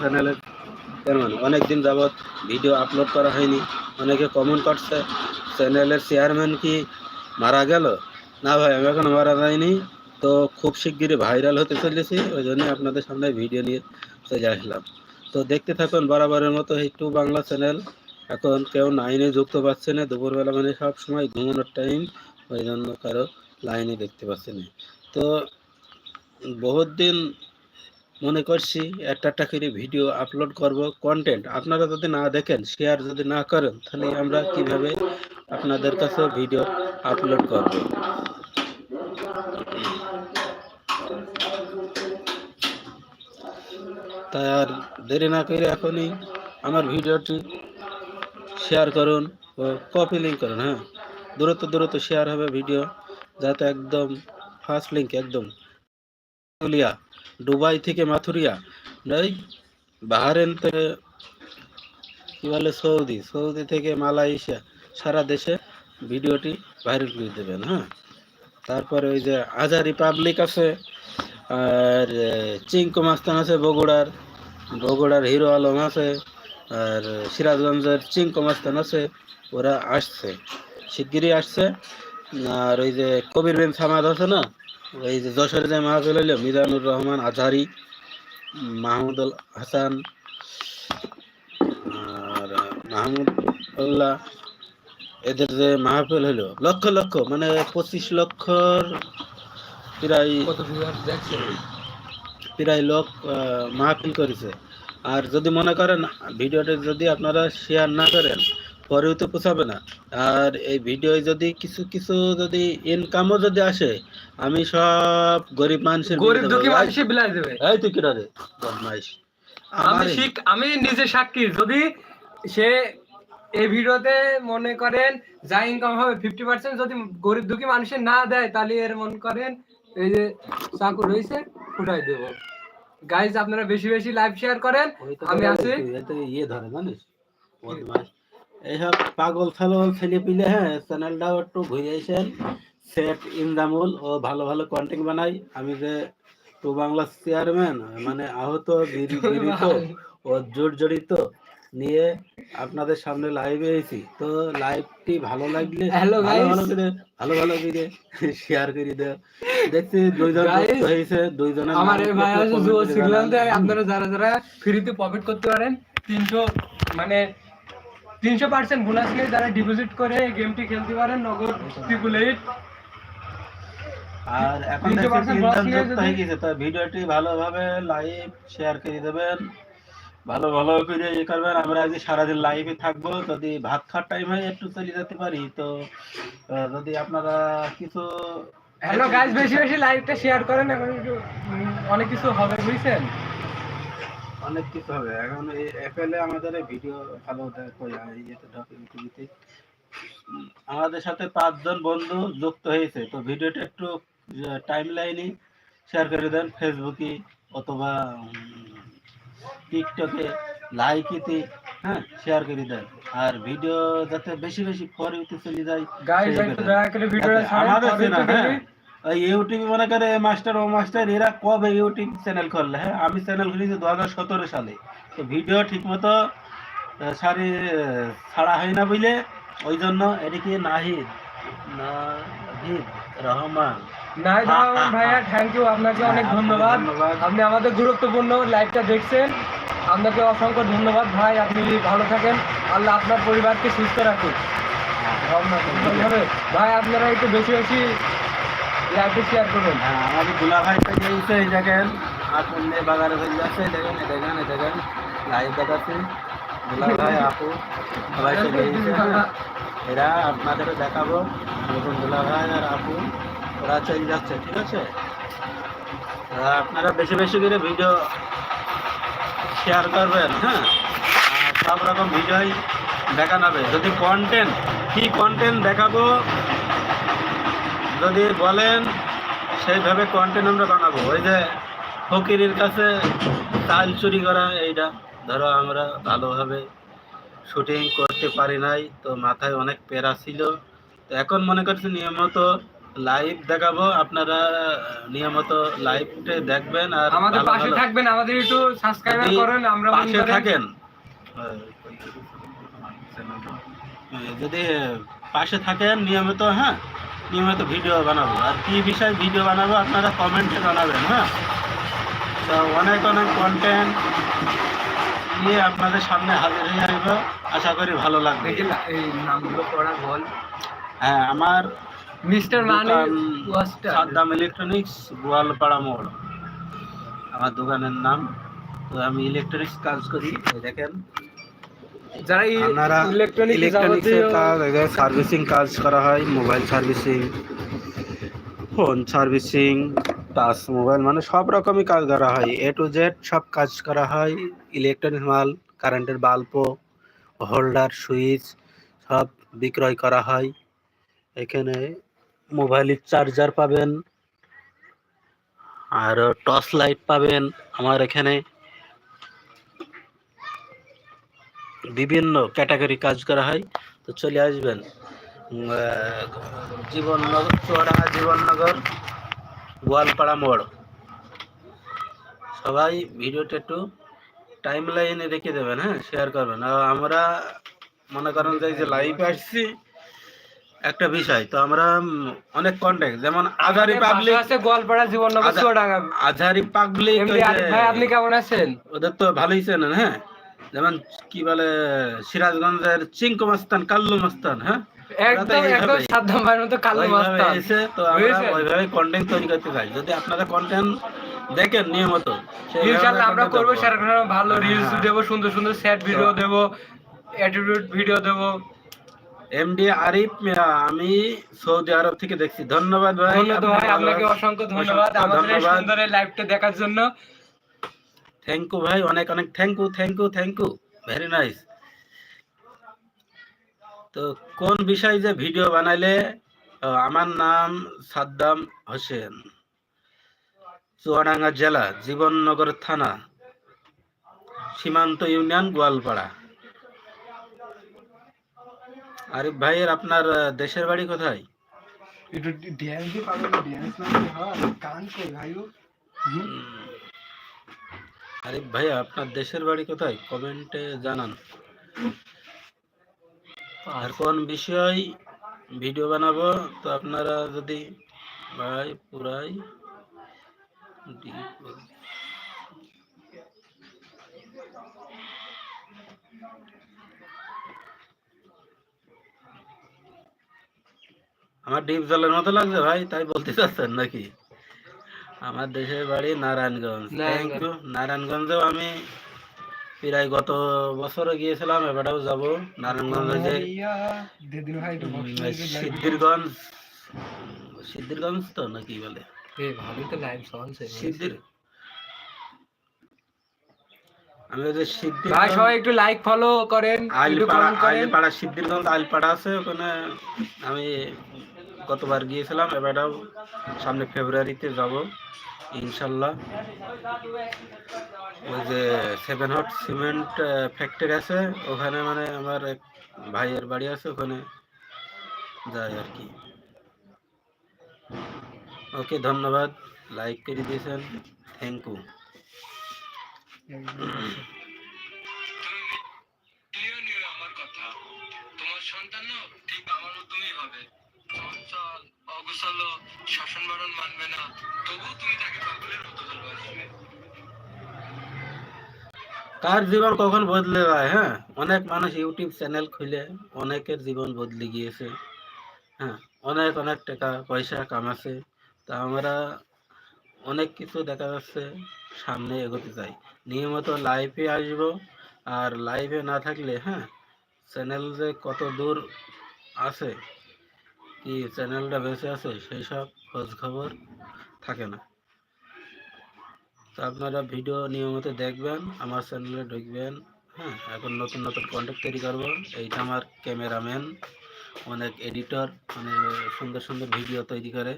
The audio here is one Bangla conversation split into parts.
চ্যানেলের তেমন অনেক দিন যাবৎ ভিডিও আপলোড করা হয়নি। অনেকে কমেন্ট করছে চ্যানেলের চেয়ারম্যান কি মারা গেল? না ভাই, আমি এখনও মারা যায়নি তো খুব শিগগিরই ভাইরাল হতে চলেছি, ওই জন্য আপনাদের সামনে ভিডিও নিয়ে চলে আসলাম। তো দেখতে থাকুন, বরাবরের মতো এই টু বাংলা চ্যানেল এখন কেউ লাইনে যুক্ত পাচ্ছে না, দুপুরবেলা মানে সব সময় ঘুমানোর টাইম ওই জন্য কারও লাইনে দেখতে পাচ্ছে না। তো বহুত দিন মনে করছি একটা একটা করে ভিডিও আপলোড করব কন্টেন্ট আপনারা যদি না দেখেন শেয়ার যদি না করেন, তাহলে আমরা কীভাবে আপনাদের কাছে ভিডিও আপলোড করব? তাই আর দেরি না করে এখনই আমার ভিডিওটি শেয়ার করুন ও কপি লিঙ্ক করুন হ্যাঁ। দ্রুত দ্রুত শেয়ার হবে ভিডিও যাতে একদম ফার্স্ট লিঙ্ক একদম। মাথুরিয়া দুবাই থেকে মাথুরিয়া, এই বাহারেন থেকে কী বলে সৌদি সৌদি থেকে মালয়েশিয়া, সারা দেশে ভিডিওটি ভাইরাল করে দেবেন হ্যাঁ। তারপরে ওই যে আজারি পাবলিক আছে, আর চিঙ্কু মাস্তান আছে বগুড়ার বগুড়ার হিরো আলম আছে, আর সিরাজগঞ্জের চিঙ্কু মাস্তান আছে, ওরা আসছে, শিগগিরই আসছে। আর ওই যে কবির বিন সামাদ আছে না ওই যে যশোরে যে মাহফিল হইল মিজানুর রহমান আজহারি মাহমুদুল হাসান আর মাহমুদ উল্লাহ এদের যে মাহফিল হইল লক্ষ লক্ষ মানে পঁচিশ লক্ষর প্রায় প্রায় লোক মাহফিল করেছে। আর যদি মনে করেন ভিডিওটা যদি আপনারা শেয়ার না করেন পরেও তো পোষাবে না। আর এই ভিডিও যদি কিছু কিছু যদি ইনকামও যদি আসে আমি সব গরিব মানুষের গরিব দুঃখী। মানুষে বিলাই দেবে। এই তুই কিনা রে? বদমাইশ। আমি শিখ আমি নিজে সাক্ষী। যদি সে এই ভিডিওতে মনে করেন যা ইনকাম হবে ফিফটি পার্সেন্ট যদি গরিব দুঃখী মানুষের না দেয় তাহলে এর মনে করেন এই যে চাকু রয়েছে ফুটাই দেব। গাইজ আপনারা বেশি বেশি লাইভ শেয়ার করেন। আমি আছি। ইয়ে ধরে জানিস? বদমাইশ। এইসব পাগল ছাগল ছেলে পিলে হ্যাঁ চ্যানেলটাও একটু ঘুরে এসেন সেট ইনজামুল ও ভালো ভালো কন্টেন্ট বানাই। আমি যে টু বাংলা চেয়ারম্যান মানে আহত পীড়িত ও জোর জড়িত নিয়ে আপনাদের সামনে লাইভে এসেছি। তো লাইভটি ভালো লাগলে ভালো ভালো করে ভালো ভালো করে শেয়ার করে দেও। দেখছি দুইজন হয়েছে দুইজনের আমার এই ভাই আছে। দেয় আপনারা যারা যারা ফ্রিতে প্রফিট করতে পারেন তিনশো মানে তিনশো পার্সেন্ট বোনাস নিয়ে যারা ডিপোজিট করে গেমটি খেলতে পারেন নগদ ট্রিপল আর এখন 300% দেখছি loss তিনজন নিয়ে যুক্ত যদি- গেছে তো ভিডিওটি ভালোভাবে লাইভ শেয়ার করে দেবেন। ভালো ভালো করে ইয়ে করবেন। আমরা আজকে সারাদিন লাইভে থাকব। যদি ভাত খাওয়ার টাইম হয় একটু চলে যেতে পারি। তো যদি আপনারা কিছু হ্যালো গাইজ বেশি বেশি লাইভটা শেয়ার করেন এখন অনেক কিছু হবে বুঝছেন? অনেক কিছু হবে। এখন এই অ্যাপেলে আমাদের ভিডিও ভালো উম, আমাদের সাথে পাঁচজন বন্ধু যুক্ত হয়েছে তো ভিডিওটা একটু টাইম লাইনে শেয়ার করে দেন ফেসবুকে অথবা টিকটকে লাইকিতে হ্যাঁ শেয়ার করে দেন। আর ভিডিও যাতে বেশি বেশি ফরিতে চলে যায় গাইজ একটু দয়া করে ভিডিওটা আচ্ছা, আমাদের হ্যাঁ ইউটিউবে মনে করে মাস্টার ও মাস্টার এরা কবে ইউটিউব চ্যানেল করলে? হ্যাঁ আমি চ্যানেল খুলেছি দু হাজার সতেরো সালে। তো ভিডিও ঠিক মতো সারি ছাড়া হয় না বুঝলে? ওই জন্য এদিকে নাহিদ নাহিদ রহমান। নাই হ্যাঁ, রহমান হ্যাঁ, ভাইয়া হ্যাঁ। থ্যাংক ইউ আপনাকে হ্যাঁ, অনেক ধন্যবাদ। ধন্যবাদ। আপনি আমাদের গুরুত্বপূর্ণ লাইভটা দেখছেন। আপনাকে অসংখ্য ধন্যবাদ ভাই আপনি ভালো থাকেন। আল্লাহ আপনার পরিবারকে সুস্থ রাখুন ভাই আপনারা একটু বেশি বেশি লাইভটা শেয়ার করুন। হ্যাঁ আমাদের ভাই থেকে এসে এই দেখেন আপন নিয়ে বাগানে চলে যাচ্ছে দেখেন দেখেন দেখেন লাইভ দেখাচ্ছি। দুলা ভাই আপু সবাই চলে হ্যাঁ। এরা আপনাদের দেখাবো নতুন দুলা আর আপু। ওরা চলে যাচ্ছে ঠিক আছে? আপনারা বেশি বেশি করে ভিডিও শেয়ার করবেন হ্যাঁ? আর সব রকম ভিডিওই দেখানো হবে। যদি কন্টেন্ট কি কন্টেন্ট দেখাবো যদি বলেন সেইভাবে কন্টেন্ট আমরা বানাবো। ওই যে ফকিরের কাছে চাল চুরি করা এইটা ধরো আমরা ভালোভাবে শুটিং করতে পারি নাই তো মাথায় অনেক প্যারা ছিল। তো এখন মনে করছি নিয়মিত লাইভ দেখাবো। আপনারা নিয়মিত লাইভটা দেখবেন আর আমাদের পাশে থাকবেন আমাদের একটু সাবস্ক্রাইব করেন আমরা পাশে থাকেন। যদি পাশে থাকেন নিয়মিত হ্যাঁ? নিয়মিত ভিডিও বানাবো। আর কি বিষয়ে ভিডিও বানাবো আপনারা কমেন্টে জানাবেন হ্যাঁ? তো অনেক অনেক কন্টেন্ট নিয়ে আপনাদের সামনে হাজির হয়ে আসব। আশা করি ভালো লাগবে। এই নামগুলো পড়া বল। হ্যাঁ আমার মিস্টার সাদ্দাম ইলেকট্রনিক্স গোয়ালপাড়া মোড় আমার দোকানের নাম। তো আমি ইলেকট্রনিক্স কাজ করি দেখেন। যারা আপনারা ইলেকট্রনিক ইলেকট্রনিক্সের কাজ সার্ভিসিং কাজ করা হয় mobile servicing phone servicing touch mobile মানে সব রকমই কাজ করা হয়। এ টু জেড সব কাজ করা হয় ইলেকট্রনিক মাল কারেন্টের বাল্বও হোল্ডার সুইচ সব বিক্রয় করা হয়। এখানে মোবাইলের চার্জার পাবেন আর টর্চ লাইট পাবেন আমার এখানে। বিভিন্ন ক্যাটাগরি কাজ করা হয়। তো চলে আসবেন জীবননগর চুয়াডাঙ্গা জীবননগর গোয়ালপাড়া মোড়। সবাই ভিডিওটা একটু টাইম লাইনে রেখে দেবেন হ্যাঁ শেয়ার করবেন। আর আমরা মনে করেন যে যে লাইভ আসছি একটা বিষয় তো আমরা অনেক কন্ট্যাক্ট যেমন আধারি পাবলিক আছে গোয়ালপাড়া জীবননগর চুয়াডাঙ্গা আজারি পাবলিক ভাই আপনি কেমন আছেন? ওদের তো ভালোই চেনেন হ্যাঁ। যেমন কি বলে সিরাজগঞ্জের চিঙ্কু মাস্তান কাল্লু মাস্তান হ্যাঁ? একদম একদম এইভাবেই- সাদ্দাম মতো কালো মাস্তান এসে তো আমরা ওইভাবে কন্টেন্ট তৈরি করতে চাই। যদি আপনারা কন্টেন্ট দেখেন নিয়মিত ইনশাআল্লাহ আমরা content করব ভালো রিলস হ্যাঁ। সুন্দর সুন্দর সেট ভিডিও দেবো অ্যাটিটিউড ভিডিও দেবো। এমডি আরিফ মিয়া আমি সৌদি আরব থেকে দেখছি। ধন্যবাদ ভাই ধন্যবাদ ভাই আপনাকে অসংখ্য ধন্যবাদ। আমাদের সুন্দর লাইভটা দেখার জন্য। থ্যাংক ইউ ভাই অনেক অনেক thank you thank you thank you very nice তো কোন বিষয় যে ভিডিও বানাইলে আমার নাম সাদ্দাম হোসেন চুয়াডাঙ্গা জেলা জীবননগর থানা সীমান্ত ইউনিয়ন গোয়ালপাড়া আরিফ ভাইয়ের আপনার দেশের বাড়ি কোথায় একটু ড্যান্স পাবেন ড্যান্স না হয় গান কই ভাইও আরিফ ভাই, আপনার দেশের বাড়ি কোথায়? কমেন্টে জানান। আর কোন বিষয় ভিডিও বানাবো? তো আপনারা যদি ভাই পুরাই আমার ডিপ জলের মতো লাগছে ভাই, তাই বলতে চাচ্ছেন নাকি? আমার দেশের বাড়ি নারায়ণগঞ্জ। থ্যাংক ইউ নারায়ণগঞ্জেও আমি প্রায় গত বছর গিয়েছিলাম এবারেও যাব। নারায়ণগঞ্জে সিদ্ধিরগঞ্জ। সিদ্ধিরগঞ্জ তো নাকি বলে? সিদ্ধির আমি যে ভাই সবাই একটু লাইক ফলো করেন সিদ্ধিরগঞ্জ আছে ওখানে আমি গতবার গিয়েছিলাম, এবারেও সামনে ফেব্রুয়ারিতে যাব, ইনশাল্লাহ। ওই যে সেভেন হট সিমেন্ট ফ্যাক্টরি আছে, ওখানে মানে আমার এক ভাইয়ের বাড়ি আছে, ওখানে যাই আর কি। ওকে, ধন্যবাদ। লাইক করে দিয়েছেন। থ্যাংক ইউ কার জীবন কখন বদলে যায় হ্যাঁ? অনেক মানুষ ইউটিউব চ্যানেল খুলে অনেকের জীবন বদলে গিয়েছে হ্যাঁ? অনেক অনেক টাকা পয়সা কামাচ্ছে। তা আমরা অনেক কিছু দেখা যাচ্ছে সামনে এগোতে চাই। নিয়মিত লাইভে আসব আর লাইভে না থাকলে হ্যাঁ? চ্যানেল যে কত দূর আছে, কি চ্যানেলটা বেঁচে আছে, সেই সব খোঁজ খবর থাকে না। তো আপনারা ভিডিও নিয়মিত দেখবেন, আমার চ্যানেলে ঢুকবেন হ্যাঁ? এখন নতুন নতুন কন্টেন্ট তৈরি করব। এইটা আমার ক্যামেরাম্যান অনেক এডিটর মানে সুন্দর সুন্দর ভিডিও তৈরি করে।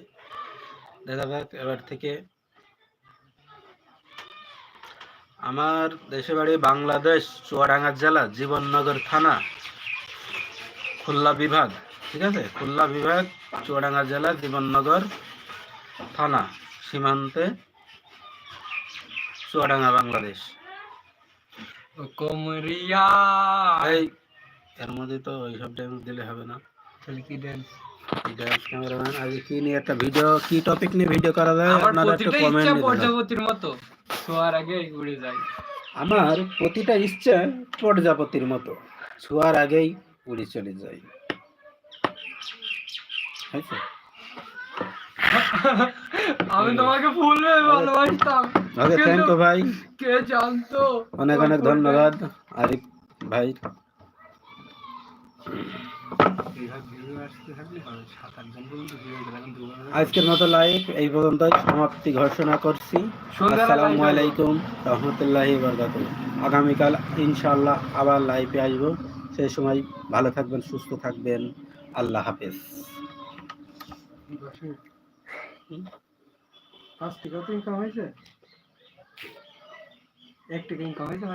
দেখা যাক, এবার থেকে আমার দেশে বাড়ি বাংলাদেশ, চুয়াডাঙ্গা জেলা, জীবননগর থানা, খুলনা বিভাগ, ঠিক আছে? খুলনা বিভাগ, চুয়াডাঙ্গা জেলা, জীবননগর থানা, সীমান্তে চুয়াডাঙ্গা বাংলাদেশ। এই এর মধ্যে তো ওইসব ড্যান্স দিলে হবে না। তাহলে কি? ড্যান্স ক্যামেরাম্যান আজকে কি নিয়ে একটা ভিডিও কি টপিক নিয়ে ভিডিও করা যায়? আমার আপনারা একটু প্রতিটা কমেন্ট ইচ্ছা প্রজাপতির মতো। শোয়ার আগে উড়ে যায়। আমার প্রতিটা ইচ্ছা প্রজাপতির মতো। ছোঁয়ার আগেই উড়ে চলে যায়। হয়েছে? আমি তোমাকে ফুল ভালোবাসতাম। ওকে থ্যাংক ইউ ভাই। কে জানতো? অনেক অনেক ধন্যবাদ আরিফ ভাই। আজকের মতো লাইভ এই পর্যন্ত সমাপ্তি ঘোষণা করছি। আসসালামু আলাইকুম রহমতুল্লাহি বরকাত আগামীকাল ইনশাআল্লাহ আবার লাইভে আসব। সেই সময় ভালো থাকবেন সুস্থ থাকবেন। আল্লাহ হাফেজ। পাঁচ টাকা তো ইনকাম হয়েছে? এক টাকা ইনকাম হয়েছে ভাই